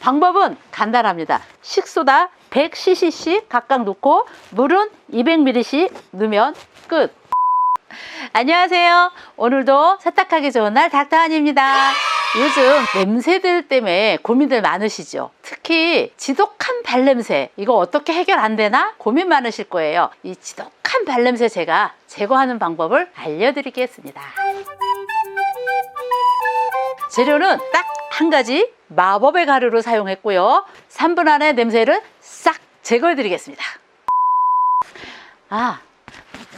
방법은 간단합니다. 식소다 100ccc 각각 넣고 물은 200ml씩 넣으면 끝. 안녕하세요. 오늘도 세탁하기 좋은 날 닥터한입니다. 요즘 냄새들 때문에 고민들 많으시죠? 특히 지독한 발냄새 이거 어떻게 해결 안 되나 고민 많으실 거예요. 이 지독한 발냄새 제가 제거하는 방법을 알려드리겠습니다. 재료는 딱 한 가지 마법의 가루를 사용했고요. 3분 안에 냄새를 싹 제거해 드리겠습니다. 아,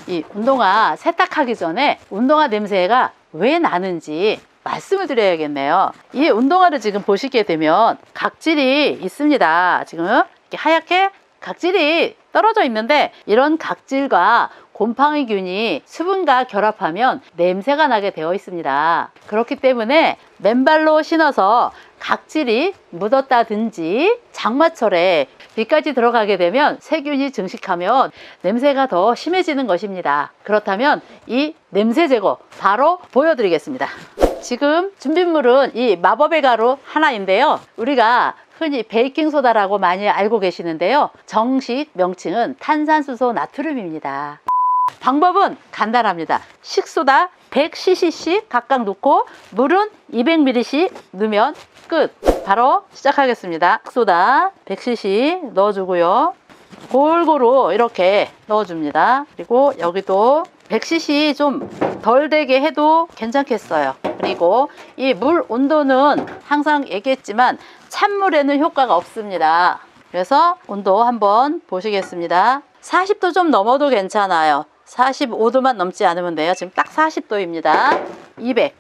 이 운동화 세탁하기 전에 운동화 냄새가 왜 나는지 말씀을 드려야겠네요. 이 운동화를 지금 보시게 되면 각질이 있습니다. 지금 이렇게 하얗게 각질이 떨어져 있는데 이런 각질과 곰팡이균이 수분과 결합하면 냄새가 나게 되어 있습니다. 그렇기 때문에 맨발로 신어서 각질이 묻었다든지 장마철에 비까지 들어가게 되면 세균이 증식하면 냄새가 더 심해지는 것입니다. 그렇다면 이 냄새 제거 바로 보여드리겠습니다. 지금 준비물은 이 마법의 가루 하나인데요. 우리가 흔히 베이킹소다라고 많이 알고 계시는데요. 정식 명칭은 탄산수소 나트륨입니다. 방법은 간단합니다. 식소다 100ccc 각각 넣고 물은 200ml씩 넣으면 끝. 바로 시작하겠습니다. 식소다 100cc 넣어주고요. 골고루 이렇게 넣어줍니다. 그리고 여기도 100cc 좀 덜 되게 해도 괜찮겠어요. 그리고 이 물 온도는 항상 얘기했지만 찬물에는 효과가 없습니다. 그래서 온도 한번 보시겠습니다. 40도 좀 넘어도 괜찮아요. 45도만 넘지 않으면 돼요. 지금 딱 40도입니다. 200.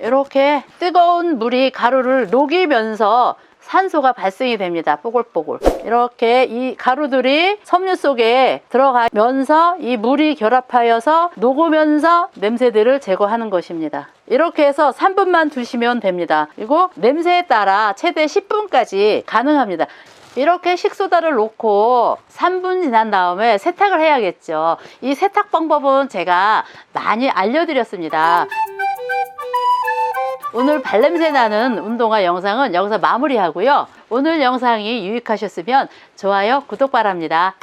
이렇게 뜨거운 물이 가루를 녹이면서 산소가 발생이 됩니다. 뽀글뽀글. 이렇게 이 가루들이 섬유 속에 들어가면서 이 물이 결합하여서 녹으면서 냄새들을 제거하는 것입니다. 이렇게 해서 3분만 두시면 됩니다. 그리고 냄새에 따라 최대 10분까지 가능합니다. 이렇게 식소다를 놓고 3분 지난 다음에 세탁을 해야겠죠. 이 세탁 방법은 제가 많이 알려드렸습니다. 오늘 발냄새 나는 운동화 영상은 여기서 마무리하고요. 오늘 영상이 유익하셨으면 좋아요, 구독 바랍니다.